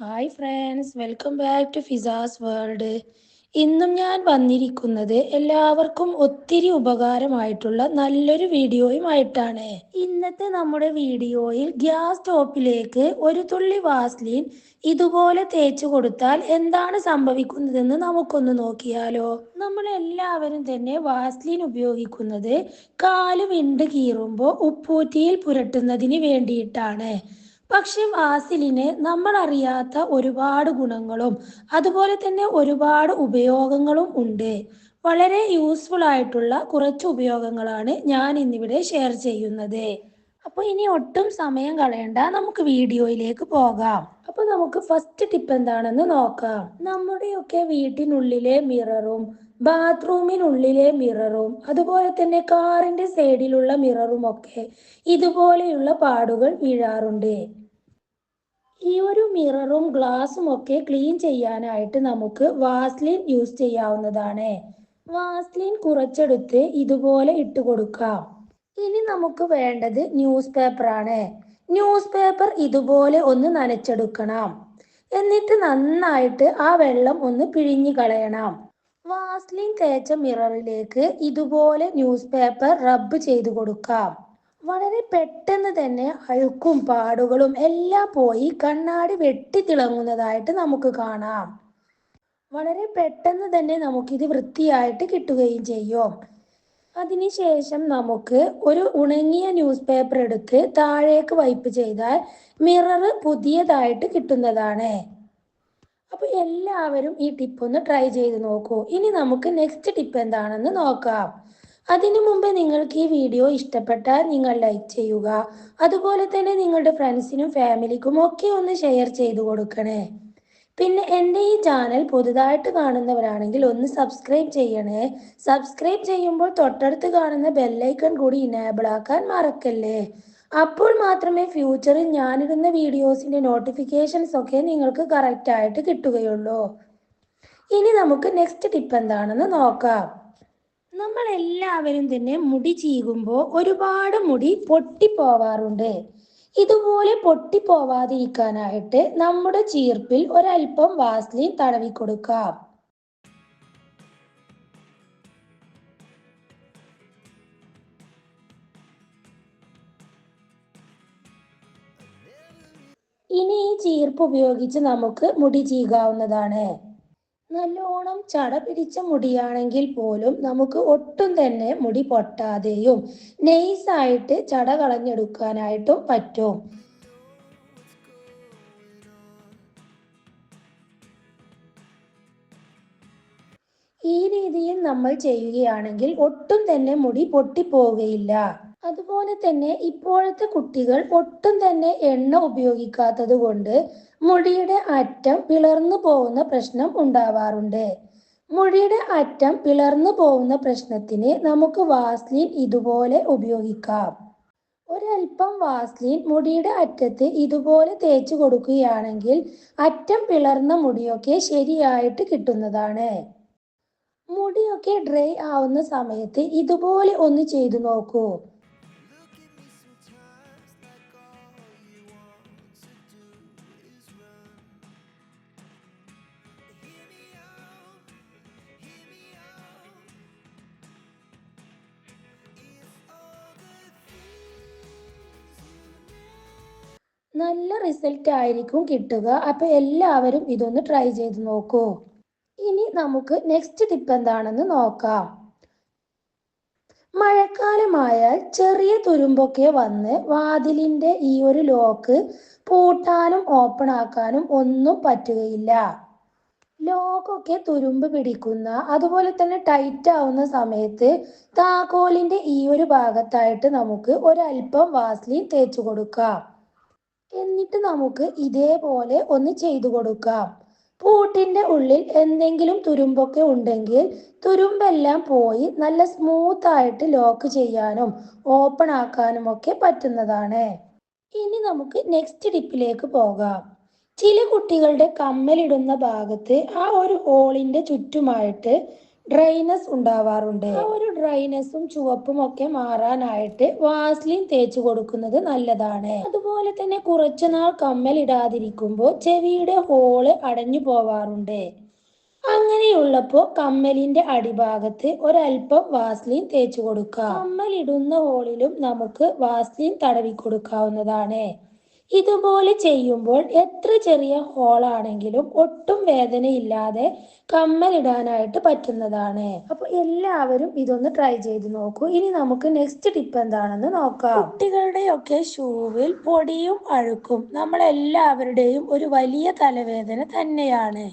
Hi friends welcome back to Fiza's world ഇന്നും ഞാൻ വന്നിരിക്കുന്നത് എല്ലാവർക്കും ഒത്തിരി ഉപകാരമായിട്ടുള്ള നല്ലൊരു വീഡിയോയുമായിട്ടാണ്. ഇന്നത്തെ നമ്മുടെ വീഡിയോയിൽ ഗ്യാസ് സ്റ്റോപ്പിലേക്ക് ഒരു തുള്ളി വാസ്ലിൻ ഇതുപോലെ തേച്ചു കൊടുത്താൽ എന്താണ് സംഭവിക്കുന്നതെന്ന് നമുക്കൊന്ന് നോക്കിയാലോ. നമ്മൾ എല്ലാവരും തന്നെ വാസ്ലിൻ ഉപയോഗിക്കുന്നത് കാൽ വിണ്ട് കീറുമ്പോൾ ഉപ്പൂറ്റിയിൽ പുരട്ടുന്നതിന് വേണ്ടിയിട്ടാണ്. പക്ഷെ വാസിലിന് നമ്മൾ അറിയാത്ത ഒരുപാട് ഗുണങ്ങളും അതുപോലെ തന്നെ ഒരുപാട് ഉപയോഗങ്ങളും ഉണ്ട്. വളരെ യൂസ്ഫുൾ ആയിട്ടുള്ള കുറച്ച് ഉപയോഗങ്ങളാണ് ഞാൻ ഇന്നിവിടെ ഷെയർ ചെയ്യുന്നത്. അപ്പോൾ ഇനി ഒട്ടും സമയം കളയണ്ട നമുക്ക് വീഡിയോയിലേക്ക് പോകാം. അപ്പോൾ നമുക്ക് ഫസ്റ്റ് ടിപ്പ് എന്താണെന്ന് നോക്കാം. നമ്മുടെയൊക്കെ വീട്ടിനുള്ളിലെ മിററും ബാത്റൂമിനുള്ളിലെ മിററും അതുപോലെ തന്നെ കാറിന്റെ സൈഡിലുള്ള മിററും ഒക്കെ ഇതുപോലെയുള്ള പാടുകൾ വീഴാറുണ്ട്. ഈ ഒരു മിററും ഗ്ലാസും ഒക്കെ ക്ലീൻ ചെയ്യാനായിട്ട് നമുക്ക് വാസ്ലിൻ യൂസ് ചെയ്യാവുന്നതാണ്. വാസ്ലിൻ കുറച്ചെടുത്ത് ഇതുപോലെ ഇട്ട് കൊടുക്കാം. ഇനി നമുക്ക് വേണ്ടത് ന്യൂസ് പേപ്പർ ആണ്. ന്യൂസ് പേപ്പർ ഇതുപോലെ ഒന്ന് നനച്ചെടുക്കണം. എന്നിട്ട് നന്നായിട്ട് ആ വെള്ളം ഒന്ന് പിഴിഞ്ഞു കളയണം. വാസ്ലിൻ തേച്ച മിററിലേക്ക് ഇതുപോലെ ന്യൂസ് പേപ്പർ റബ്ബ് ചെയ്തു കൊടുക്കാം. വളരെ പെട്ടെന്ന് തന്നെ അഴുക്കും പാടുകളും എല്ലാം പോയി കണ്ണാടി വെട്ടി തിളങ്ങുന്നതായിട്ട് നമുക്ക് കാണാം. വളരെ പെട്ടെന്ന് തന്നെ നമുക്കിത് വൃത്തിയായിട്ട് കിട്ടുകയും ചെയ്യും. അതിനുശേഷം നമുക്ക് ഒരു ഉണങ്ങിയ ന്യൂസ് പേപ്പർ എടുത്ത് താഴേക്ക് വൈപ്പ് ചെയ്താൽ മിറർ പുതിയതായിട്ട് കിട്ടുന്നതാണ്. അപ്പോൾ എല്ലാവരും ഈ ടിപ്പ് ഒന്ന് ട്രൈ ചെയ്ത് നോക്കൂ. ഇനി നമുക്ക് നെക്സ്റ്റ് ടിപ്പ് എന്താണെന്ന് നോക്കാം. അതിനു മുമ്പ് നിങ്ങൾക്ക് ഈ വീഡിയോ ഇഷ്ടപ്പെട്ടാൽ നിങ്ങൾ ലൈക്ക് ചെയ്യുക. അതുപോലെ തന്നെ നിങ്ങളുടെ ഫ്രണ്ട്സിനും ഫാമിലിക്കും ഒക്കെ ഒന്ന് ഷെയർ ചെയ്തു കൊടുക്കണേ. പിന്നെ എന്റെ ഈ ചാനൽ പുതുതായിട്ട് കാണുന്നവരാണെങ്കിൽ ഒന്ന് സബ്സ്ക്രൈബ് ചെയ്യണേ. സബ്സ്ക്രൈബ് ചെയ്യുമ്പോൾ തൊട്ടടുത്ത് കാണുന്ന ബെല്ലൈക്കൺ കൂടി ഇനേബിൾ ആക്കാൻ മറക്കല്ലേ. അപ്പോൾ മാത്രമേ ഫ്യൂച്ചറിൽ ഞാനിടുന്ന വീഡിയോസിന്റെ നോട്ടിഫിക്കേഷൻസ് ഒക്കെ നിങ്ങൾക്ക് കറക്റ്റ് ആയിട്ട് കിട്ടുകയുള്ളൂ. ഇനി നമുക്ക് നെക്സ്റ്റ് ടിപ്പ് എന്താണെന്ന് നോക്കാം. നമ്മൾ എല്ലാവരും തന്നെ മുടി ചീകുമ്പോൾ ഒരുപാട് മുടി പൊട്ടിപ്പോവാറുണ്ട്. ഇതുപോലെ പൊട്ടിപ്പോവാതിരിക്കാനായിട്ട് നമ്മുടെ ചീർപ്പിൽ ഒരൽപ്പം വാസ്ലിൻ തടവി കൊടുക്കാം ഇനി ഈ ചീർപ്പ് ഉപയോഗിച്ച് നമുക്ക് മുടി ചീകാവുന്നതാണ്. നല്ലോണം ചട പിടിച്ച മുടിയാണെങ്കിൽ പോലും നമുക്ക് ഒട്ടും തന്നെ മുടി പൊട്ടാതെയും നെയ്സായിട്ട് ചട കളഞ്ഞെടുക്കാനായിട്ടും പറ്റും. ഈ രീതിയിൽ നമ്മൾ ചെയ്യുകയാണെങ്കിൽ ഒട്ടും തന്നെ മുടി പൊട്ടിപ്പോവുകയില്ല. അതുപോലെ തന്നെ ഇപ്പോഴത്തെ കുട്ടികൾ ഒട്ടും തന്നെ എണ്ണ ഉപയോഗിക്കാത്തത് കൊണ്ട് മുടിയുടെ അറ്റം പിളർന്നു പോകുന്ന പ്രശ്നം ഉണ്ടാവാറുണ്ട്. മുടിയുടെ അറ്റം പിളർന്നു പോകുന്ന പ്രശ്നത്തിന് നമുക്ക് വാസ്ലിൻ ഇതുപോലെ ഉപയോഗിക്കാം. ഒരൽപ്പം വാസ്ലിൻ മുടിയുടെ അറ്റത്ത് ഇതുപോലെ തേച്ചു കൊടുക്കുകയാണെങ്കിൽ അറ്റം പിളർന്ന മുടിയൊക്കെ ശരിയായിട്ട് കിട്ടുന്നതാണ്. മുടിയൊക്കെ ഡ്രൈ ആവുന്ന സമയത്ത് ഇതുപോലെ ഒന്ന് ചെയ്തു നോക്കൂ. നല്ല റിസൾട്ട് ആയിരിക്കും കിട്ടുക. അപ്പോൾ എല്ലാവരും ഇതൊന്ന് ട്രൈ ചെയ്ത് നോക്കൂ. ഇനി നമുക്ക് നെക്സ്റ്റ് ടിപ്പ് എന്താണെന്ന് നോക്കാം. മഴക്കാലമായാൽ ചെറിയ തുരുമ്പൊക്കെ വന്ന് വാതിലിന്റെ ഈ ഒരു ലോക്ക് പൂട്ടാനും ഓപ്പൺ ആക്കാനും ഒന്നും പറ്റുകയില്ല. ലോക്കൊക്കെ തുരുമ്പ് പിടിക്കുന്ന അതുപോലെ തന്നെ ടൈറ്റ് ആവുന്ന സമയത്ത് താക്കോലിന്റെ ഈ ഒരു ഭാഗത്തായിട്ട് നമുക്ക് ഒരല്പം വാസ്ലിൻ തേച്ചു കൊടുക്കാം. എന്നിട്ട് നമുക്ക് ഇതേപോലെ ഒന്ന് ചെയ്തു കൊടുക്കാം. പൂട്ടിന്റെ ഉള്ളിൽ എന്തെങ്കിലും തുരുമ്പൊക്കെ ഉണ്ടെങ്കിൽ തുരുമ്പെല്ലാം പോയി നല്ല സ്മൂത്ത് ആയിട്ട് ലോക്ക് ചെയ്യാനും ഓപ്പൺ ആക്കാനും ഒക്കെ പറ്റുന്നതാണ്. ഇനി നമുക്ക് നെക്സ്റ്റ് ടിപ്പിലേക്ക് പോകാം. ചില കുട്ടികളുടെ കമ്മലിടുന്ന ഭാഗത്ത് ആ ഒരു ഹോളിന്റെ ചുറ്റുമായിട്ട് ഡ്രൈനസ് ഉണ്ടാവാറുണ്ട്. ആ ഒരു ഡ്രൈനസും ചുവപ്പും ഒക്കെ മാറാനായിട്ട് വാസ്ലിൻ തേച്ച് കൊടുക്കുന്നത് നല്ലതാണ്. അതുപോലെ തന്നെ കുറച്ചുനാൾ കമ്മൽ ഇടാതിരിക്കുമ്പോൾ ചെവിയുടെ ഹോൾ അടഞ്ഞു പോവാറുണ്ട്. അങ്ങനെയുള്ളപ്പോ കമ്മലിന്റെ അടിഭാഗത്ത് ഒരല്പം വാസ്ലിൻ തേച്ചു കൊടുക്കാം. കമ്മൽ ഇടുന്ന ഹോളിലും നമുക്ക് വാസ്ലിൻ തടവി കൊടുക്കാവുന്നതാണ്. ഇതുപോലെ ചെയ്യുമ്പോൾ എത്ര ചെറിയ ഹോളാണെങ്കിലും ഒട്ടും വേദനയില്ലാതെ കമ്മലിടാനായിട്ട് പറ്റുന്നതാണ്. അപ്പൊ എല്ലാവരും ഇതൊന്ന് ട്രൈ ചെയ്ത് നോക്കൂ. ഇനി നമുക്ക് നെക്സ്റ്റ് ടിപ്പ് എന്താണെന്ന് നോക്കാം. കുട്ടികളുടെയൊക്കെ ഷൂവിൽ പൊടിയും അഴുക്കും നമ്മളെല്ലാവരുടെയും ഒരു വലിയ തലവേദന തന്നെയാണ്.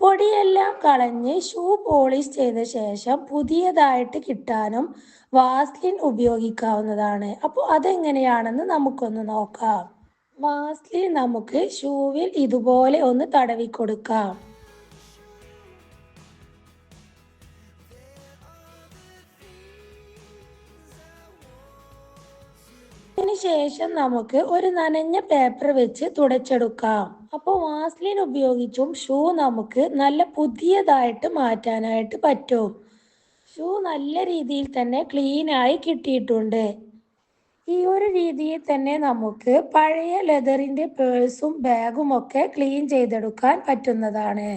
പൊടിയെല്ലാം കളഞ്ഞ് ഷൂ പോളിഷ് ചെയ്ത ശേഷം പുതിയതായിട്ട് കിട്ടാനും വാസ്ലിൻ ഉപയോഗിക്കാവുന്നതാണ്. അപ്പോൾ അതെങ്ങനെയാണെന്ന് നമുക്കൊന്ന് നോക്കാം. വാസ്ലിൻ നമുക്ക് ഷൂവിൽ ഇതുപോലെ ഒന്ന് തടവി കൊടുക്കാം. ശേഷം നമുക്ക് ഒരു നനഞ്ഞ പേപ്പർ വെച്ച് തുടച്ചെടുക്കാം. അപ്പോൾ വാസ്ലിൻ ഉപയോഗിച്ചും ഷൂ നമുക്ക് നല്ല പുതിയതായിട്ട് മാറ്റാനായിട്ട് പറ്റും. ഷൂ നല്ല രീതിയിൽ തന്നെ ക്ലീനായി കിട്ടിയിട്ടുണ്ട്. ഈ ഒരു രീതിയിൽ തന്നെ നമുക്ക് പഴയ ലെതറിന്റെ പേഴ്സും ബാഗും ഒക്കെ ക്ലീൻ ചെയ്തെടുക്കാൻ പറ്റുന്നതാണ്.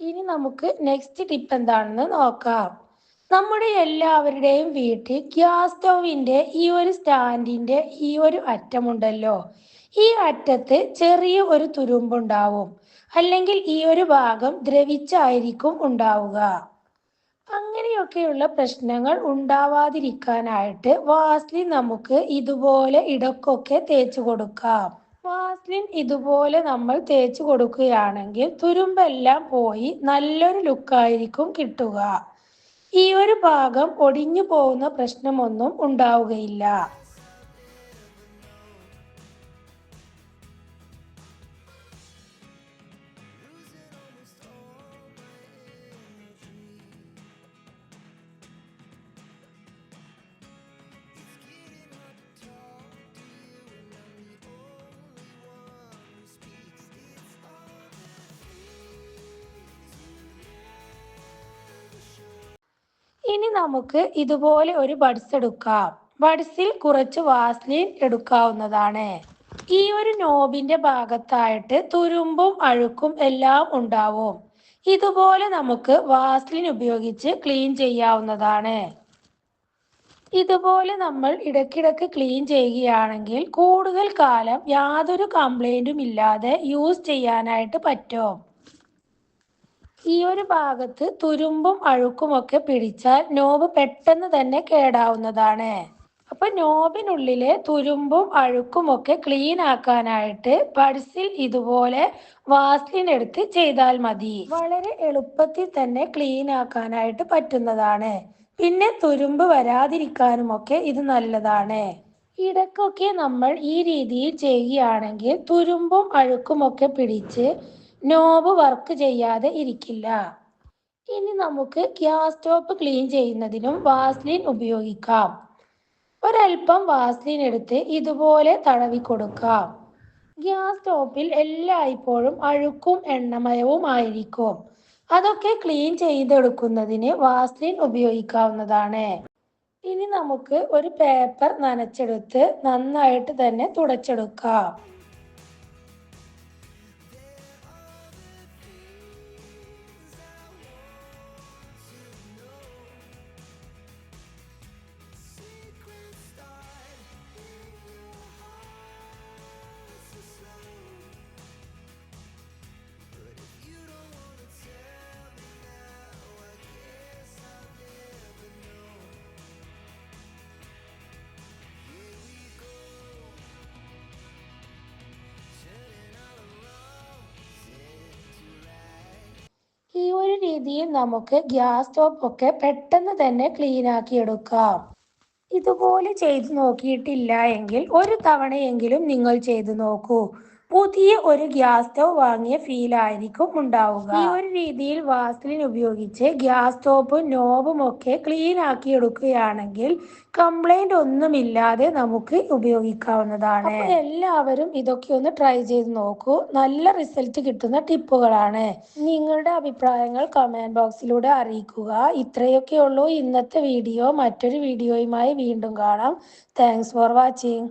ഇനി നമുക്ക് നെക്സ്റ്റ് ടിപ്പ് എന്താണെന്ന് നോക്കാം. നമ്മുടെ എല്ലാവരുടെയും വീട്ടിൽ ഗ്യാസ് സ്റ്റൗവിന്റെ ഈ ഒരു സ്റ്റാൻഡിന്റെ ഈ ഒരു അറ്റമുണ്ടല്ലോ. ഈ അറ്റത്ത് ചെറിയ ഒരു തുരുമ്പുണ്ടാവും. അല്ലെങ്കിൽ ഈ ഒരു ഭാഗം ദ്രവിച്ചായിരിക്കും ഉണ്ടാവുക. അങ്ങനെയൊക്കെയുള്ള പ്രശ്നങ്ങൾ ഉണ്ടാവാതിരിക്കാനായിട്ട് വാസ്ലിൻ നമുക്ക് ഇതുപോലെ ഇടക്കൊക്കെ തേച്ചു കൊടുക്കാം. വാസ്ലിൻ ഇതുപോലെ നമ്മൾ തേച്ചു കൊടുക്കുകയാണെങ്കിൽ തുരുമ്പെല്ലാം പോയി നല്ലൊരു ലുക്കായിരിക്കും കിട്ടുക. ഈ ഒരു ഭാഗം ഒടിഞ്ഞു പോകുന്ന പ്രശ്നമൊന്നും ഉണ്ടാവുകയില്ല. ഇനി നമുക്ക് ഇതുപോലെ ഒരു ബഡ്സ് എടുക്കാം. ബഡ്സിൽ കുറച്ച് വാസ്ലിൻ എടുക്കാവുന്നതാണ്. ഈ ഒരു നോബിന്റെ ഭാഗത്തായിട്ട് തുരുമ്പും അഴുക്കും എല്ലാം ഉണ്ടാവും. ഇതുപോലെ നമുക്ക് വാസ്ലിൻ ഉപയോഗിച്ച് ക്ലീൻ ചെയ്യാവുന്നതാണ്. ഇതുപോലെ നമ്മൾ ഇടക്കിടക്ക് ക്ലീൻ ചെയ്യുകയാണെങ്കിൽ കൂടുതൽ കാലം യാതൊരു കംപ്ലൈന്റും ഇല്ലാതെ യൂസ് ചെയ്യാനായിട്ട് പറ്റും. ഈ ഒരു ഭാഗത്ത് തുരുമ്പും അഴുക്കുമൊക്കെ പിടിച്ചാൽ നോബ് പെട്ടെന്ന് തന്നെ കേടാവുന്നതാണ്. അപ്പൊ നോബിനുള്ളിലെ തുരുമ്പും അഴുക്കുമൊക്കെ ക്ലീൻ ആക്കാനായിട്ട് പഴ്സിൽ ഇതുപോലെ വാസ്ലിൻ എടുത്ത് ചെയ്താൽ മതി. വളരെ എളുപ്പത്തിൽ തന്നെ ക്ലീൻ ആക്കാനായിട്ട് പറ്റുന്നതാണ്. പിന്നെ തുരുമ്പ് വരാതിരിക്കാനുമൊക്കെ ഇത് നല്ലതാണ്. ഇടക്കൊക്കെ നമ്മൾ ഈ രീതിയിൽ ചെയ്യുകയാണെങ്കിൽ തുരുമ്പും അഴുക്കുമൊക്കെ പിടിച്ച് നോബ് വർക്ക് ചെയ്യാതെ ഇരിക്കില്ല. ഇനി നമുക്ക് ഗ്യാസ് സ്റ്റോപ്പ് ക്ലീൻ ചെയ്യുന്നതിനും വാസ്ലിൻ ഉപയോഗിക്കാം. ഒരൽപ്പം വാസ്ലിൻ എടുത്ത് ഇതുപോലെ തടവി കൊടുക്കാം. ഗ്യാസ് സ്റ്റോപ്പിൽ എല്ലായ്പ്പോഴും അഴുക്കും എണ്ണമയവും ആയിരിക്കും. അതൊക്കെ ക്ലീൻ ചെയ്തെടുക്കുന്നതിന് വാസ്ലിൻ ഉപയോഗിക്കാവുന്നതാണ്. ഇനി നമുക്ക് ഒരു പേപ്പർ നനച്ചെടുത്ത് നന്നായിട്ട് തന്നെ തുടച്ചെടുക്കാം. രീതിയിൽ നമുക്ക് ഗ്യാസ് സ്റ്റോപ്പ് ഒക്കെ പെട്ടെന്ന് തന്നെ ക്ലീൻ ആക്കി എടുക്കാം. ഇതുപോലെ ചെയ്തു നോക്കിയിട്ടില്ല എങ്കിൽ ഒരു തവണയെങ്കിലും നിങ്ങൾ ചെയ്തു നോക്കൂ. പുതിയ ഒരു ഗ്യാസ് സ്റ്റൗ വാങ്ങിയ ഫീൽ ആയിരിക്കും ഉണ്ടാവുക. ഈ ഒരു രീതിയിൽ വാസ്ലിൻ ഉപയോഗിച്ച് ഗ്യാസ് സ്റ്റോപ്പും നോബും ഒക്കെ ക്ലീൻ ആക്കി എടുക്കുകയാണെങ്കിൽ കംപ്ലൈന്റ് ഒന്നുമില്ലാതെ നമുക്ക് ഉപയോഗിക്കാവുന്നതാണ്. എല്ലാവരും ഇതൊക്കെ ഒന്ന് ട്രൈ ചെയ്ത് നോക്കൂ. നല്ല റിസൾട്ട് കിട്ടുന്ന ടിപ്പുകളാണ്. നിങ്ങളുടെ അഭിപ്രായങ്ങൾ കമന്റ് ബോക്സിലൂടെ അറിയിക്കുക. ഇത്രയൊക്കെയുള്ളൂ ഇന്നത്തെ വീഡിയോ മറ്റൊരു വീഡിയോയുമായി വീണ്ടും കാണാം. Thanks for watching